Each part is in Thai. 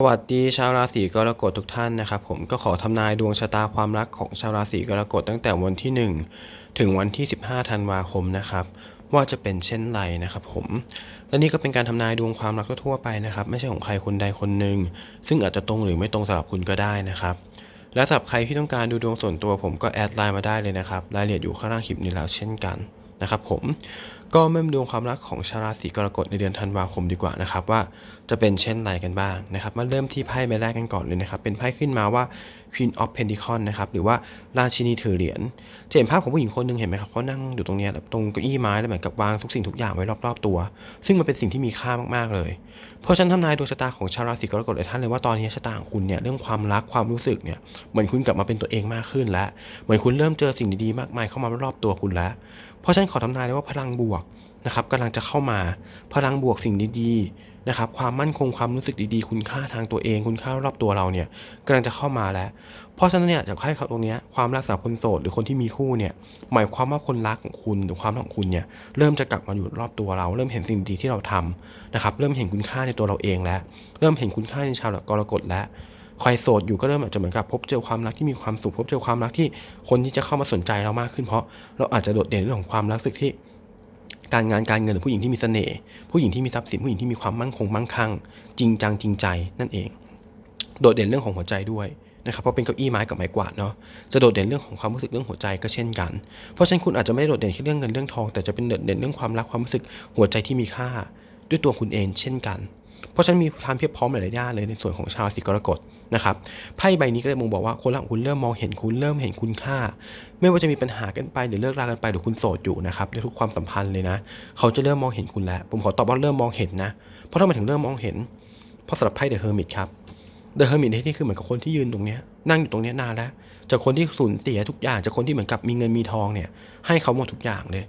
สวัสดีชาวราศีกรกฎทุกท่านนะครับผมก็ขอทำนายดวงชะตาความรักของชาวราศีกรกฎตั้งแต่วันที่ 1 ถึงวันที่ 15 ธันวาคมนะครับว่าจะเป็นเช่นไรนะครับผมและนี่ก็เป็นการทำนายดวงความรักทั่วไปนะครับไม่ใช่ของใครคนใดคนหนึ่งซึ่งอาจจะตรงหรือไม่ตรงสำหรับคุณก็ได้นะครับและสำหรับใครที่ต้องการดูดวงส่วนตัวผมก็แอดไลน์มาได้เลยนะครับรายละเอียดอยู่ข้างล่างคลิปนี้แล้วเช่นกันนะครับผม ก็เริ่มดวงความรักของชาวราศีกรกฎในเดือนธันวาคมดีกว่านะครับว่าจะเป็นเช่นไรกันบ้างนะครับมาเริ่มที่ไพ่ใบแรกกันก่อนเลยนะครับเป็นไพ่ขึ้นมาว่า Queen of Pentacles นะครับหรือว่าราชินีถือเหรียญจะเห็นภาพของผู้หญิงคนหนึ่งเห็นไหมครับเขานั่งอยู่ตรงนี้ตรงเก้าอี้ไม้แล้วเหมือนกับวางทุกสิ่งทุกอย่างไว้รอบๆตัว ซึ่งมันเป็นสิ่งที่มีค่ามากๆเลย เพราะฉันทำนายดวงชะตาของชาวราศีกรกฎหลายท่านเลยว่าตอนนี้ชะตาของคุณเนี่ยเรื่องความรักความรู้สึกเนี่ยเหมือนคุณกลับมาเป็นตัวเองมากขึ้นแล้วเหมือนคุณเริ่มเจอสิ่งดีๆมากมายเข้ามารอบตัวคุณแล้ว เพราะฉันขอทำนายเลยว่าพลังบวกนะครับกำลังจะเข้ามาพลังบวกสิ่งดีๆนะครับ ความมั่นคงความรู้สึกดีๆ คุณค่าทางตัวเอง คุณค่ารอบตัวเราเนี่ยกำลังจะเข้ามาแล้ว เพราะฉะนั้นเนี่ยจากให้เขาตรงนี้ความรักสำหรับคนโสดหรือคนที่มีคู่เนี่ยหมายความว่าคนรักของคุณหรือความรักของคุณเนี่ยเริ่มจะกลับมาอยู่รอบตัวเรา เริ่มเห็นสิ่งดีที่เราทำนะครับเริ่มเห็นคุณค่าในตัวเราเองแล้ว เริ่มเห็นคุณค่าในชาวกรกฎแล้ว ใครโสดอยู่ก็เริ่มอาจจะเหมือนกับพบเจอความรักที่มีความสุขพบเจอความรักที่คนที่จะเข้ามาสนใจเรามากขึ้นเพราะเราอาจจะโดดเด่นเรื่องของความรักสึกที่ การงานการเงินหรือผู้หญิงที่มีเสน่ห์ผู้หญิงที่มีทรัพย์สินผู้หญิงที่มีความมั่นคงมั่งคั่ง จริงจังจริงใจนั่นเอง โดดเด่นเรื่องของหัวใจด้วยนะครับเพราะเป็นเก้าอี้ไม้กับไม้กวาดเนาะจะโดดเด่นเรื่องของความรู้สึกเรื่องหัวใจก็เช่นกัน เพราะฉะนั้นคุณอาจจะไม่ได้โดดเด่นแค่เรื่องเงินเรื่องทอง แต่จะเป็นโดดเด่นเรื่องความรักความรู้สึกหัวใจที่มีค่า ด้วยตัวคุณเองเช่นกัน เพราะฉะนั้นมีความเพียบพร้อมหลายๆด้านเลยในส่วนของชาวราศีกรกฎ นะครับไพ่ใบนี้ก็เลยมองบอกว่าคนรักคุณเริ่มมองเห็นคุณเริ่มเห็นคุณค่า ไม่ว่าจะมีปัญหากันไปหรือเลิกรากันไปหรือคุณโสดอยู่นะครับในทุกความสัมพันธ์เลยนะ เขาจะเริ่มมองเห็นคุณแล้ว ผมขอตอบว่าเริ่มมองเห็นนะ เพราะทำไมถึงเริ่มมองเห็น เพราะสำหรับไพ่เดอะเฮอร์มิตครับเดอะเฮอร์มิตในที่นี่คือเหมือนกับคนที่ยืนตรงนี้นั่งอยู่ตรงนี้นานแล้วจากคนที่สูญเสียทุกอย่างจากคนที่เหมือนกับมีเงินมีทองเนี่ยให้เขาหมดทุกอย่างเลย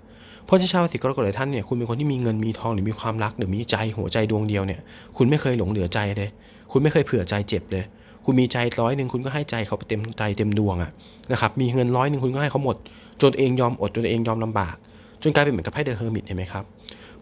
เพราะฉะนั้นชาวราศีกรกฎหลายท่านเนี่ยคุณเป็นคนที่มีเงินมีทองหรือมีความรักหรือมีใจหัวใจดวงเดียวเนี่ยคุณไม่เคยหลงเหลือใจเลย คุณไม่เคยเผื่อใจเจ็บเลย คุณมีใจร้อยหนึ่งคุณก็ให้ใจเขาไปเต็มใจเต็มดวงอะนะครับมีเงินร้อยหนึ่งคุณก็ให้เขาหมด จนตัวเองยอมอดจนตัวเองยอมลำบาก จนกลายเป็นเหมือนกับไพ่เดอะเฮอร์มิตเห็นไหมครับ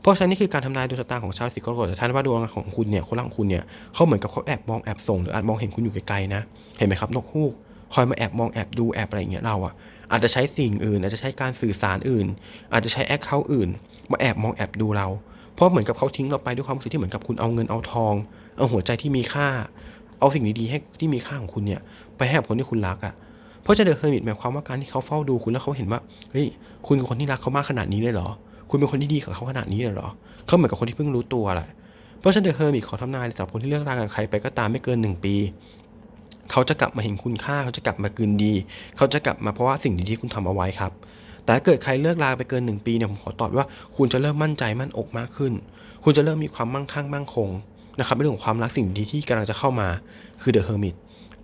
เพราะฉะนั้นนี่คือการทำนายดวงชะตาของชาวราศีกรกฎแต่ท่านว่าดวงของคุณเนี่ยคนรักของคุณเนี่ยเขาเหมือนกับเขาแอบมองแอบส่งหรืออาจมองเห็นคุณอยู่ไกลๆนะเห็นไหมครับนกฮูกคอยมาแอบมองแอบดูแอบอะไรอย่างเงี้ยเราอะอาจจะใช้สิ่งอื่น อาจจะใช้การสื่อสารอื่น อาจจะใช้แอคเคาท์อื่น มาแอบมองแอบดูเรา เพราะเหมือนกับเขาทิ้งเราไปด้วยความรู้สึกที่เหมือนกับคุณเอาเงินเอาทอง เอาหัวใจที่มีค่า เอาสิ่งดีๆให้ที่มีค่าของคุณเนี่ย ไปให้กับคนที่คุณรักอะเพราะจะเดอะเฮอร์มิตหมายความว่าการที่เขาเฝ้าดูคุณแล้วเขาเห็นว่าเฮ้ยคุณคือคนที่รักเขามากขนาดนี้เลยเหรอ คุณเป็นคนที่ดีกับเขาขนาดนี้เลยเหรอเขาเหมือนกับคนที่เพิ่งรู้ตัวแหละเพราะฉะนั้นเดอะเฮอร์มิตขอทำนายสำหรับคนที่เลิกรากับใครไปก็ตามไม่เกินหนึ่งปีเขาจะกลับมาเห็นคุณค่าเขาจะกลับมาคืนดี เขาจะกลับมาเพราะว่าสิ่งดีที่คุณทำเอาไว้ครับ แต่ถ้าเกิดใครเลิกราไปเกินหนึ่งปีเนี่ยผมขอตอบว่าคุณจะเริ่มมั่นใจมั่นอกมากขึ้น คุณจะเริ่มมีความมั่งคั่งมั่งคง นะครับเรื่องของความรักสิ่งดีที่กำลังจะเข้ามาคือเดอะเฮอร์มิต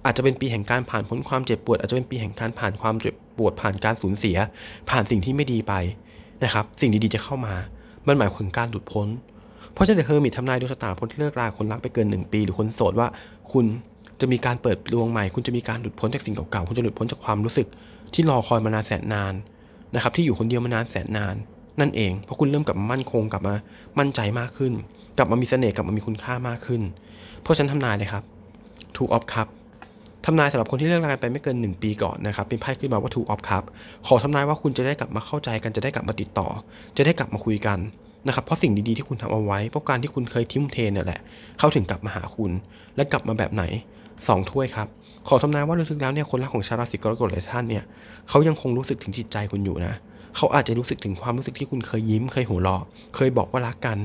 อาจจะเป็นปีแห่งการผ่านพ้นความเจ็บปวด อาจจะเป็นปีแห่งการผ่านความเจ็บปวดผ่านการสูญเสีย ผ่านสิ่งที่ไม่ดีไปนะครับสิ่งดีๆจะเข้ามา มันหมายถึงการหลุดพ้น เพราะฉะนั้นเดอะเฮอร์มิตทำนายดวงชะตาคนที่เลิกราคนรักไปเกินหนึ่งปี หรือคนโสดว่า คุณจะมีการเปิดดวงใหม่ คุณจะมีการหลุดพ้นจากสิ่งเก่าๆคุณจะหลุดพ้นจากความรู้สึก ที่รอคอยมานานแสนนานนะครับที่อยู่คนเดียวมานานแสนนาน นั่นเองเพราะคุณเริ่มกลับมามั่นคงกลับมามั่นใจมากขึ้น กลับมามีเสน่ห์กลับมามีคุณค่ามากขึ้น เพราะฉันทำนายเลยครับทูออฟคัพทำนายสำหรับคนที่เลิกรากันไปไม่เกิน 1 ปีก่อนนะครับเป็นไพ่ขึ้นมาว่าทูออฟคัพขอทำนายว่าคุณจะได้กลับมาเข้าใจกันจะได้กลับมาติดต่อ จะได้กลับมาคุยกันนะครับเพราะสิ่งดีๆที่คุณทำเอาไว้เพราะการที่คุณเคยทิ้มเทเนี่ยแหละ เขาถึงกลับมาหาคุณ และกลับมาแบบไหนสองถ้วยครับ ขอทำนายว่าลึกๆแล้วเนี่ยคนรักของชาวราศีกรกฎหลายท่านเนี่ยเขายังคงรู้สึกถึงจิตใจคุณอยู่นะเขาอาจจะรู้สึกถึงความรู้สึกที่คุณเคยยิ้มเคยหัวเราะเคยบอกว่ารักกัน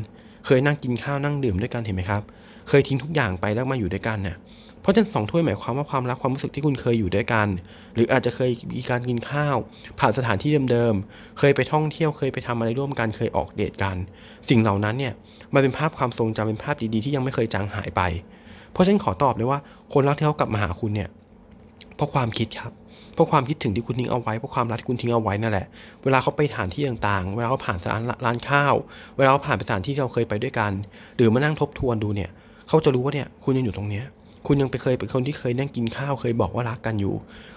เคยนั่งกินข้าวนั่งดื่มด้วยกันเห็นไหมครับ เคยทิ้งทุกอย่างไปแล้วมาอยู่ด้วยกันเนี่ยเพราะฉะนั้นสองถ้วยหมายความว่าความรักความรู้สึกที่คุณเคยอยู่ด้วยกัน หรืออาจจะเคยมีการกินข้าว ผ่านสถานที่เดิมๆ เคยไปท่องเที่ยวเคยไปทำอะไรร่วมกันเคยออกเดทกัน สิ่งเหล่านั้นเนี่ยมันเป็นภาพความทรงจำเป็นภาพดีๆที่ยังไม่เคยจางหายไป เพราะฉะนั้นขอตอบเลยว่า คนรักที่เขากลับมาหาคุณเนี่ยเพราะความคิดครับ เพราะความคิดถึงที่คุณทิ้งเอาไว้เพราะความรักที่คุณทิ้งเอาไว้นั่นแหละ เวลาเขาไปสถานที่ต่างๆ เวลาเขาผ่านร้านร้านข้าว เวลาเขาผ่านไปสถานที่ที่เราเคยไปด้วยกัน หรือมานั่งทบทวนดูเนี่ยเขาจะรู้ว่าเนี่ยคุณยังอยู่ตรงเนี้ยคุณยังไปเคยเป็นคนที่เคยนั่งกินข้าวเคยบอกว่ารักกันอยู่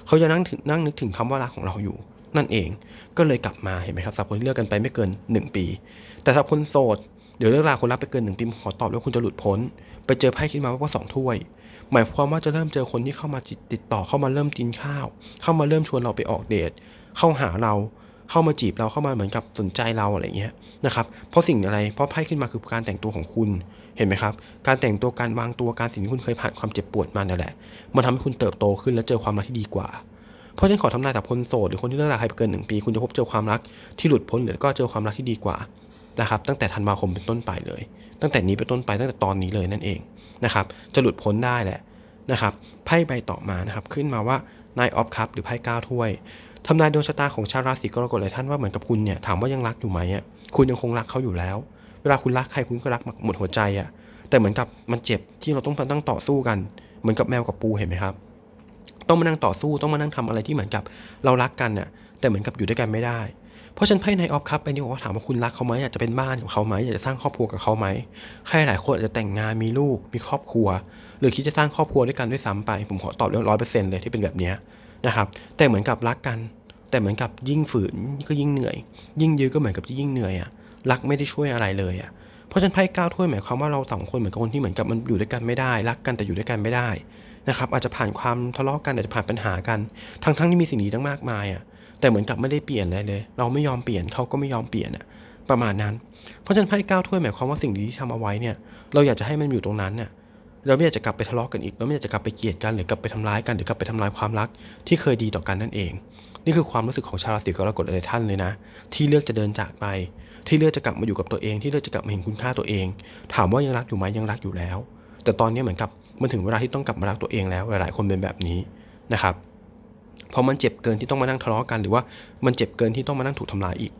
เขาจะนั่งนั่งนึกถึงคำว่ารักของเราอยู่ นั่นเองก็เลยกลับมาเห็นไหมครับสำหรับคนที่เลิกกันไปไม่เกิน 1 ปี แต่สำหรับคนโสดเดี๋ยวเลิกราคนรักไปเกินหนึ่งปีขอตอบเลยว่าคุณจะหลุดพ้น ไปเจอไพ่ขึ้นมาว่าสองถ้วย หมายความว่าจะเริ่มเจอคนที่เข้ามาติดต่อเข้ามาเริ่มกินข้าว เข้ามาเริ่มชวนเราไปออกเดท เข้าหาเราเข้ามาจีบเราเข้ามาเหมือนกับสนใจเราอะไรเงี้ยนะครับเพราะสิ่งอะไรเพราะไพ่ขึ้นมาคือการแต่งตัวของคุณเห็นไหมครับ การแต่งตัวการวางตัวการสิ่งที่คุณเคยผ่านความเจ็บปวดมานั่นแหละมันทำให้คุณเติบโตขึ้นและเจอความรักที่ดีกว่าเพราะฉะนั้นขอทำนายกับคนโสดหรือคนที่เลิกราใครเกินหนึ่งปี คุณจะพบเจอความรักที่หลุดพ้นหรือก็เจอความรักที่ดีกว่า นะครับ ตั้งแต่ธันวาคมเป็นต้นไปเลย ตั้งแต่นี้เป็นต้นไปตั้งแต่ตอนนี้เลยนั่นเองนะครับ จะหลุดพ้นได้แหละนะครับไพ่ใบต่อมานะครับขึ้นมาว่านายออฟคัพหรือไพ่ก้าถ้วยทำนายดวงชะตาของชาวราศีกรกฎหลายท่านว่าเหมือนกับคุณเนี่ยถามว่ายังรักอยู่ไหมอะคุณยังคงรักเขาอยู่แล้ว เวลาคุณรักใครคุณก็รักหมดหัวใจอะแต่เหมือนกับมันเจ็บที่เราต้องมานั่งต่อสู้กัน เหมือนกับแมวกับปูเห็นไหมครับ ต้องมานั่งต่อสู้ต้องมานั่งทำอะไรที่เหมือนกับเรารักกันน่ะแต่เหมือนกับอยู่ด้วยกันไม่ได้ เพราะฉันไพ่ในออฟคัพไปนี่บอกว่าถามว่าคุณรักเขาไหมอยากจะเป็นบ้านกับเขาไหมอยากจะสร้างครอบครัวกับเขาไหมใครหลายคนอาจจะแต่งงานมีลูกมีครอบครัว หรือคิดจะสร้างครอบครัวด้วยกันด้วยซ้ำไปผมขอตอบเรื่องร้อยเปอร์เซ็นต์เลยที่เป็นแบบนี้นะครับแต่เหมือนกับรักกัน แต่เหมือนกับยิ่งฝืนก็ยิ่งเหนื่อย ยิ่งยื้อก็เหมือนกับจะยิ่งเหนื่อยอะรักไม่ได้ช่วยอะไรเลยอะเพราะฉะนั้นไพ่ก้าวถ้วยหมายความว่าเราสองคนเหมือนกับคนที่เหมือนกับมันอยู่ด้วยกันไม่ได้ รักกันแต่อยู่ด้วยกันไม่ได้นะครับอาจจะผ่านความทะเลาะกันอาจจะผ่านปัญหากัน ทั้งทั้งที่มีสิ่งดีตั้งมากมายอะ แต่เหมือนกับไม่ได้เปลี่ยนอะไรเลย เราไม่ยอมเปลี่ยนเขาก็ไม่ยอมเปลี่ยนอะประมาณนั้น เพราะฉะนั้นไพ่ก้าถ้วยหมายความว่าสิ่งดีที่ทำเอาไว้เนี่ย เราอยากจะให้มันอยู่ตรงนั้นเนี่ยเราไม่อยากจะกลับไปทะเลาะกันอีก เราไม่อยากจะกลับไปเกลียดกันหรือกลับไปทำร้ายกันหรือกลับไปทำลายความรักที่เคยดีต่อกันนั่นเอง นี่คือความรู้สึกของชาวราศีกรกฎหลายท่านเลยนะ ที่เลือกจะเดินจากไป ที่เลือกจะกลับมาอยู่กับตัวเอง ที่เลือกจะกลับมาเห็นคุณค่าตัวเอง ถามว่ายังรักอยู่ไหมยังรักอยู่แล้ว แต่ตอนนี้เหมือนกับมันถึงเวลาที่ต้องกลับมารักตัวเองแล้วหลาย ๆ คนเป็นแบบนี้นะครับ พราะมันเจ็บเกินที่ต้องมานั่งทะเลาะกัน หรือว่ามันเจ็บเกินที่ต้องมานั่งถูกทำลายอีก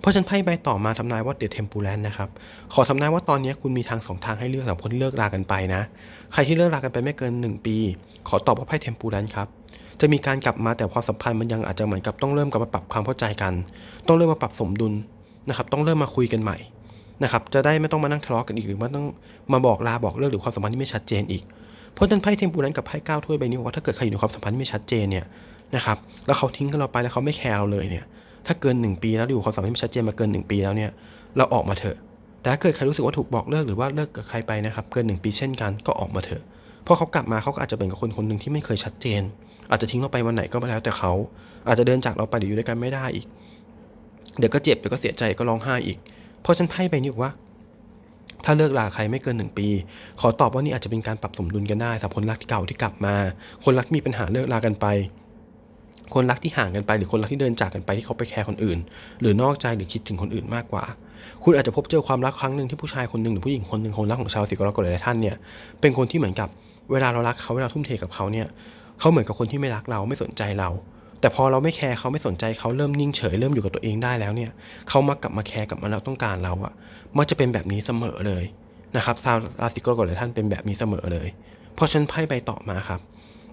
เพราะฉันไพ่ใบต่อมาทำนายว่าเดอเทมปูแลนนะครับ ขอทำนายว่าตอนนี้คุณมีทางสองทางให้เลือกสำหรับคนที่เลิกรากันไปนะ ใครที่เลิกรากันไปไม่เกิน 1 ปี ขอตอบว่าไพ่เทมปูแลนครับ จะมีการกลับมาแต่ความสัมพันธ์มันยังอาจจะเหมือนกับต้องเริ่มกลับมาปรับความเข้าใจกัน ต้องเริ่มมาปรับสมดุลนะครับ ต้องเริ่มมาคุยกันใหม่นะครับ จะได้ไม่ต้องมานั่งทะเลาะกันอีกหรือว่าต้องมาบอกลาบอกเลิกหรือความสัมพันธ์ที่ไม่ชัดเจนอีก เพราะฉะนั้นไพ่เทมปูแลนกับไพ่ก้าถ้วยใบนี้ว่าถ้าเกิดใครอยู่ในความสัมพันธ์ที่ไม่ชัดเจนเนี่ย นะครับแล้วเขาทิ้งกันเราไปแล้วเขาไม่แคร์เราเลยเนี่ยถ้าเกิน 1 ปีแล้วอยู่ความสัมพันธ์ที่ไม่ชัดเจนมาเกิน 1 ปีแล้วเนี่ยเราออกมาเถอะ แต่ถ้าเกิดใครรู้สึกว่าถูกบอกเลิกหรือว่าเลิกกับใครไปนะครับเกิน 1 ปีเช่นกันก็ออกมาเถอะเพราะเขากลับมาเขาก็อาจจะเป็นกับคนคนหนึ่งที่ไม่เคยชัดเจน อาจจะทิ้งเราไปวันไหนก็แล้วแต่เขา อาจจะเดินจากเราไปเดี๋ยวอยู่ด้วยกันไม่ได้อีก เดี๋ยวก็เจ็บเดี๋ยวก็เสียใจก็ร้องไห้อีก เพราะฉันไพ่ใบนี้บอกว่า ถ้าเลิกลาใครไม่เกินหนึ่งปี ขอตอบว่านี่อาจจะเป็นการปรับสมดุลกันได้สำหรับคนรักที่เก่าที่กลับมา คนรักมีปัญหาเลิกลากันไป คนรักที่ห่างกันไปหรือคนรักที่เดินจากกันไปที่เขาไปแคร์คนอื่น หรือนอกใจหรือคิดถึงคนอื่นมากกว่า คุณอาจจะพบเจอความรักครั้งหนึ่งที่ผู้ชายคนหนึ่งหรือผู้หญิงคนหนึ่งคนรักของชาวสิกรกฎหลายท่านเนี่ยเป็นคนที่เหมือนกับเวลาเรารักเขาเวลาทุ่มเทกับเขาเนี่ยเขาเหมือนกับคนที่ไม่รักเราไม่สนใจเรา แต่พอเราไม่แคร์เขาไม่สนใจเขาเริ่มนิ่งเฉยเริ่มอยู่กับตัวเองได้แล้วเนี่ยเขามากลับมาแคร์กลับมาแล้วต้องการเราอะมักจะเป็นแบบนี้เสมอเลยนะครับชาวราศีกรกฎหลายท่านเป็นแบบนี้เสมอเลย เพราะฉันไพ่ใบต่อมาครับ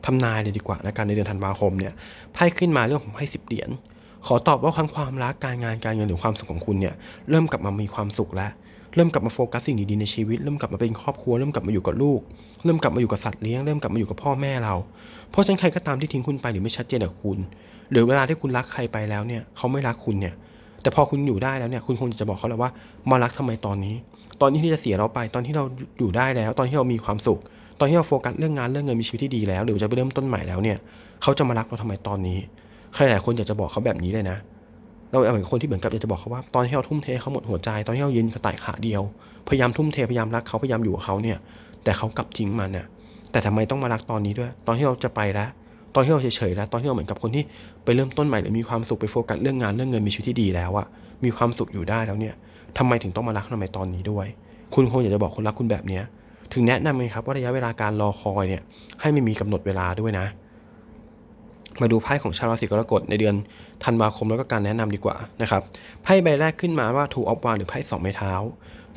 ทำนายเลยดีกว่าในการในเดือนธันวาคมเนี่ยไพ่ขึ้นมาเรื่องของไพ่สิบเหรียญขอตอบว่าความความรักการงานการเงินหรือความสุขของคุณเนี่ยเริ่มกลับมามีความสุขแล้วเริ่มกลับมาโฟกัสสิ่งดีๆในชีวิต เริ่มกลับมาเป็นครอบครัว เริ่มกลับมาอยู่กับลูก เริ่มกลับมาอยู่กับสัตว์เลี้ยง เริ่มกลับมาอยู่กับพ่อแม่เรา เพราะฉะนั้นใครก็ตามที่ทิ้งคุณไปหรือไม่ชัดเจนกับคุณ หรือเวลาที่คุณรักใครไปแล้วเนี่ยเขาไม่รักคุณเนี่ย แต่พอคุณอยู่ได้แล้วเนี่ย คุณคงจะบอกเขาแล้วว่า มารักทำไมตอนนี้ ตอนนี้ที่จะเสียเราไป ตอนที่เราอยู่ได้แล้ว ตอนที่เรามีความสุข ตอนที่เราโฟกัสเรื่องงานเรื่องเงินมีชีวิตที่ดีแล้ว หรือจะไปเริ่มต้นใหม่แล้วเนี่ยเขาจะมารักเราทำไมตอนนี้ใครหลายคนอยากจะบอกเขาแบบนี้เลยนะ เราเหมือนคนที่เหมือนกับอยากจะบอกเขาว่าตอนที่เราทุ่มเทเขาหมดหัวใจ ตอนที่เรายืนกระต่ายขาเดียว พยายามทุ่มเทพยายามรักเขาพยายามอยู่กับเขาเนี่ย แต่เขากลับทิ้งมันเนี่ยแต่ทำไมต้องมารักตอนนี้ด้วย ตอนที่เราจะไปแล้วตอนที่เราเฉยๆแล้วตอนที่เราเหมือนกับคนที่ไปเริ่มต้นใหม่หรือมีความสุขไปโฟกัสเรื่องงานเรื่องเงินมีชีวิตที่ดีแล้วอะมีความสุขอยู่ได้แล้วเนี่ยทำไมถึงต้องมารักทำไมตอนนี้ด้วย คุณคงอยากจะบอกคนรักคุณแบบเนี้ย ถึงแนะนำไหมครับว่าระยะเวลาการรอคอยเนี่ยให้ไม่มีกำหนดเวลาด้วยนะ มาดูไพ่ของชาวราศีกรกฎในเดือนธันวาคมแล้วก็การแนะนำดีกว่านะครับไพ่ใบแรกขึ้นมาว่าถูกออฟวานหรือไพ่สองไม้เท้า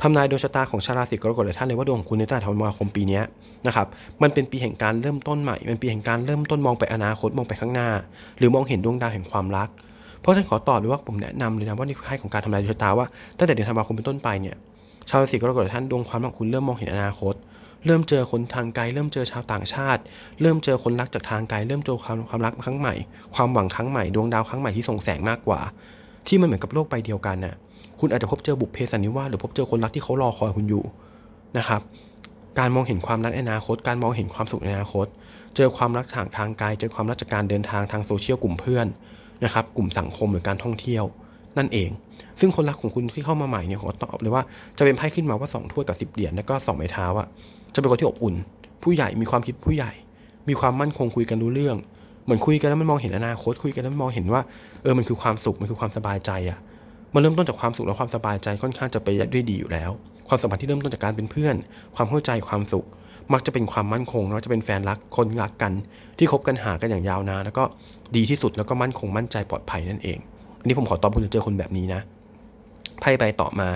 ทำนายดวงชะตาของชาวราศีกรกฎหลายท่านเลยว่าดวงของคุณในแต่ธันวาคมปีนี้นะครับมันเป็นปีแห่งการเริ่มต้นใหม่มันปีแห่งการเริ่มต้นมองไปอนาคตมองไปข้างหน้า หรือมองเห็นดวงดาวแห่งความรัก เพราะฉะนั้นขอตอบเลยว่าผมแนะนำเลยนะว่าในไพ่ของการทำนายดวงชะตาว่าตั้งแต่เดือนธันวาคมเป็นต้นไปเนี่ย ชาวราศีกรกฎหลายท่านดวงความของคุณเริ่มมองเห็นอนาคต เริ่มเจอคนทางไกล เริ่มเจอชาวต่างชาติ เริ่มเจอคนรักจากทางไกล เริ่มเจอความความรักครั้งใหม่ ความหวังครั้งใหม่ ดวงดาวครั้งใหม่ที่ส่งแสงมากกว่า ที่มันเหมือนกับโลกใบเดียวกันน่ะ คุณอาจจะพบเจอบุพเพสันนิวาสหรือพบเจอคนรักที่เขารอคอยคุณอยู่นะครับ การมองเห็นความรักในอนาคต การมองเห็นความสุขในอนาคต เจอความรักทางทางกายเจอความรักจากการเดินทางทางโซเชียลกลุ่มเพื่อนนะครับ กลุ่มสังคมหรือการท่องเที่ยว นั่นเอง ซึ่งคนรักของคุณที่เข้ามาใหม่เนี่ยขอตอบเลยว่าจะเป็นไพ่ขึ้นมาว่าสองถ้วยกับสิบเหรียญแล้วก็สองไม้เท้าอะจะเป็นคนที่อบอุ่น ผู้ใหญ่มีความคิดผู้ใหญ่ มีความมั่นคงคุยกันรู้เรื่อง เหมือนคุยกันแล้วมันมองเห็นอนาคตคุยกันแล้วมันมองเห็นว่าเออมันคือความสุขมันคือความสบายใจอะมันเริ่มต้นจากความสุขและความสบายใจค่อนข้างจะไปด้วยดีอยู่แล้ว ความสัมพันธ์ที่เริ่มต้นจากการเป็นเพื่อน ความเข้าใจความสุข มักจะเป็นความมั่นคงแล้วจะเป็นแฟนรักคนรักกัน ที่คบกันหากันอย่างยาวนานแล้วก็ดีที่สุดแล้วก็มั่นคงมั่นใจปลอดภัยนั่นเอง อันนี้ผมขอตอบคุณจะเจอคนแบบนี้นะ ไพ่ใบต่อมา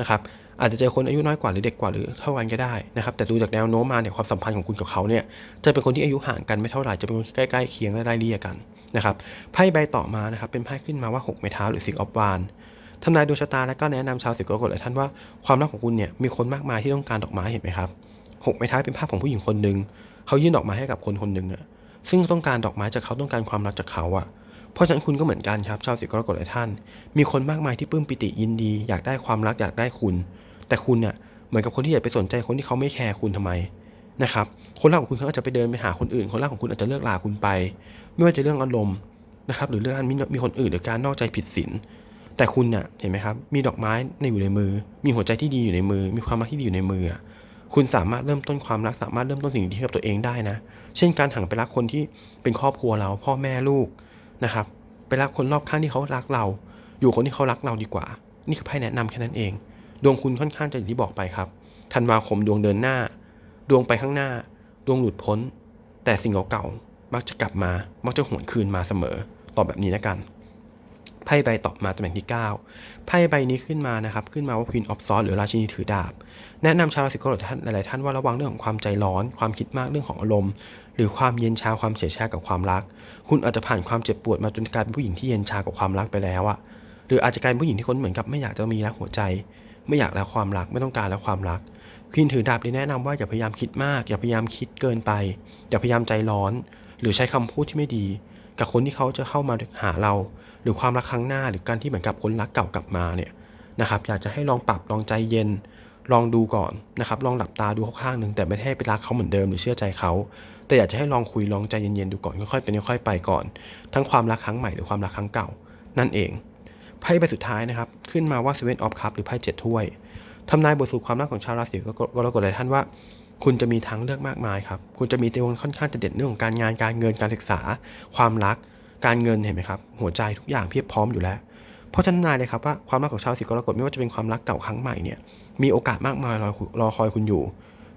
นะครับอาจจะเจอคนอายุน้อยกว่าหรือเด็กกว่าหรือเท่ากันก็ได้นะครับแต่ดูจากแนวโน้มมาเนี่ยความสัมพันธ์ของคุณกับเขาเนี่ยจะเป็นคนที่อายุห่างกันไม่เท่าไหร่จะเป็นคนใกล้ๆเคียงและได้เลี่ยกันนะครับไพ่ใบต่อมานะครับเป็นไพ่ขึ้นมาว่าหกไม้เท้าหรือสิกออฟวานทำนายดวงชะตาและก็แนะนำชาวสิกรกฎหลายท่านว่าความรักของคุณเนี่ยมีคนมากมายที่ต้องการดอกไม้เห็นไหมครับหกไม้เท้าเป็นภาพของผู้หญิงคนหนึ่งเขายื่นดอกไม้ให้กับคนคนหนึ่งอะซึ่งต้องการดอกไม้จากเขาต้องการความรักจากเขาอะ เพราะฉะนั้นคุณก็เหมือนกันครับชาวสิกรกฎหลายท่าน มีคนมากมายที่ปลื้มปิติยินดี อยากได้ความรักอยากได้คุณ แต่คุณเนี่ยเหมือนกับคนที่อยากไปสนใจคนที่เขาไม่แคร์คุณทำไมนะครับคนรักของคุณเขาอาจจะไปเดินไปหาคนอื่น คนรักของคุณอาจจะเลิกลาคุณไป ไม่ว่าจะเรื่องอารมณ์นะครับหรือเรื่องมีมีคนอื่นหรือการนอกใจผิดศีลแต่คุณเนี่ยเห็นไหมครับมีดอกไม้ในอยู่ในมือ มีหัวใจที่ดีอยู่ในมือ มีความรักที่ดีอยู่ในมือคุณสามารถเริ่มต้นความรักสามารถเริ่มต้นสิ่งดีๆกับตัวเองได้นะ เช่นการหันไปรักคนที่เป็นครอบครัวเราพ่อแม่ลูก นะครับ ไปรักคนรอบข้างที่เขารักเรา อยู่คนที่เขารักเราดีกว่า นี่คือไพ่แนะนำแค่นั้นเอง ดวงคุณค่อนข้างจะอย่างที่บอกไปครับ ธันวาคมดวงเดินหน้า ดวงไปข้างหน้า ดวงหลุดพ้น แต่สิ่งเก่าๆมักจะกลับมา มักจะหวนคืนมาเสมอ ตอบแบบนี้แล้วกัน พ่ใบต่อมาตำแหน่งที่ 9 ไพ่ใบนี้ขึ้นมานะครับ ขึ้นมาว่า Queen of Swords หรือราชินีถือดาบ แนะนำชาวราศีกรกฎท่านหลายๆท่านว่าระวังเรื่องของความใจร้อน ความคิดมากเรื่องของอารมณ์ หรือความเย็นชาความเฉยชากับความรัก คุณอาจจะผ่านความเจ็บปวดมาจนกลายเป็นผู้หญิงที่เย็นชากับความรักไปแล้วอะหรืออาจจะกลายเป็นผู้หญิงที่คนเหมือนกับไม่อยากจะมีรักหัวใจ ไม่อยากแล้วความรักไม่ต้องการแล้วความรักควีนถือดาบเลยแนะนำว่าอย่าพยายามคิดมาก อย่าพยายามคิดเกินไป อย่าพยายามใจร้อน หรือใช้คำพูดที่ไม่ดี กับคนที่เขาจะเข้ามาหาเรา หรือความรักครั้งหน้าหรือการที่เหมือนกับคนรักเก่ากลับมาเนี่ยนะครับอยากจะให้ลองปรับลองใจเย็นลองดูก่อนนะครับลองหลับตาดูข้างหนึ่งแต่ไม่ให้ไปรักเขาเหมือนเดิมหรือเชื่อใจเขา แต่อยากจะให้ลองคุยลองใจเย็นๆดูก่อนค่อยๆเป็นค่อยๆไปก่อน ทั้งความรักครั้งใหม่หรือความรักครั้งเก่า นั่นเองไพ่ใบสุดท้ายนะครับ ขึ้นมาว่า Seven of Cups หรือไพ่เจ็ดถ้วยทำนายบทสรุปความรักของชาวราศีกรกฎหลายท่านว่า คุณจะมีทางเลือกมากมายครับ คุณจะมีดวงค่อนข้างจะเด่นเรื่องของการงานการเงินการศึกษา ความรัก การเงินเห็นไหมครับ หัวใจทุกอย่างเพียบพร้อมอยู่แล้ว เพราะฉะนั้นนายเลยครับว่าความรักของชาวราศีกรกฎไม่ว่าจะเป็นความรักเก่าครั้งใหม่เนี่ยมีโอกาสมากมายรอรอคอยคุณอยู่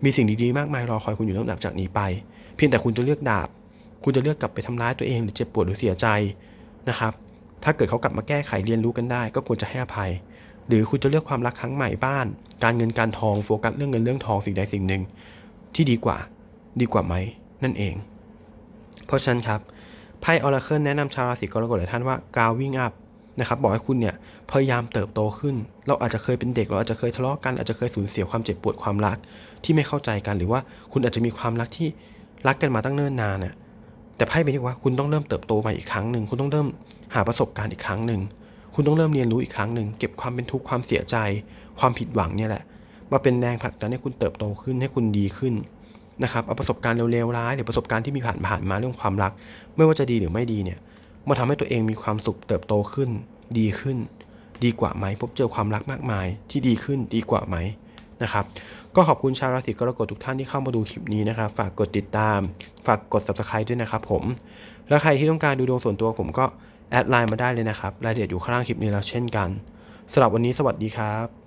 มีสิ่งดีๆมากมายรอคอยคุณอยู่ตั้งแต่จากนี้ไป เพียงแต่คุณจะเลือกดาบ คุณจะเลือกกลับไปทำร้ายตัวเองหรือเจ็บปวดหรือเสียใจนะครับถ้าเกิดเขากลับมาแก้ไขเรียนรู้กันได้ ก็ควรจะให้อภัย หรือคุณจะเลือกความรักครั้งใหม่บ้าน การเงินการทองโฟกัสเรื่องเงินเรื่องทองสิ่งใดสิ่งหนึ่ง ที่ดีกว่า ดีกว่าไหมนั่นเอง เพราะฉะนั้นครับ ไพ่ออราเคิลแนะนำชาวราศีกรกฎหลายท่านว่ากาววิ่งอัพนะครับบอกให้คุณเนี่ยพยายามเติบโตขึ้น เราอาจจะเคยเป็นเด็กเราอาจจะเคยทะเลาะกันอาจจะเคยสูญเสียความเจ็บปวดความรักที่ไม่เข้าใจกันหรือว่าคุณอาจจะมีความรักที่รักกันมาตั้งเนิ่นนานน่ะแต่ไพ่เป็นว่าคุณต้องเริ่มเติบโตใหม่อีกครั้งหนึ่งคุณต้องเริ่มหาประสบการณ์อีกครั้งหนึ่งคุณต้องเริ่มเรียนรู้อีกครั้งหนึ่งเก็บความเป็นทุกข์ความเสียใจ ความผิดหวังเนี่ยแหละมาเป็นแรงผลักดันให้คุณเติบโตขึ้นให้คุณดีขึ้น นะครับเอาประสบการณ์เร็วๆร้ายหรือประสบการณ์ที่มีผ่านผ่านมาเรื่องความรัก ไม่ว่าจะดีหรือไม่ดีเนี่ยมาทำให้ตัวเองมีความสุขเติบโตขึ้น ดีขึ้น ดีกว่าไหมพบเจอความรักมากมาย ที่ดีขึ้นดีกว่าไหมนะครับก็ขอบคุณชาวราศีกรกฎทุกท่านที่เข้ามาดูคลิปนี้นะครับ ฝากกดติดตาม ฝากกด subscribe ด้วยนะครับผม แล้วใครที่ต้องการดูดวงส่วนตัวผมก็แอดไลน์มาได้เลยนะครับรายละเอียดอยู่ข้างล่างคลิปนี้แล้วเช่นกันสำหรับวันนี้สวัสดีครับ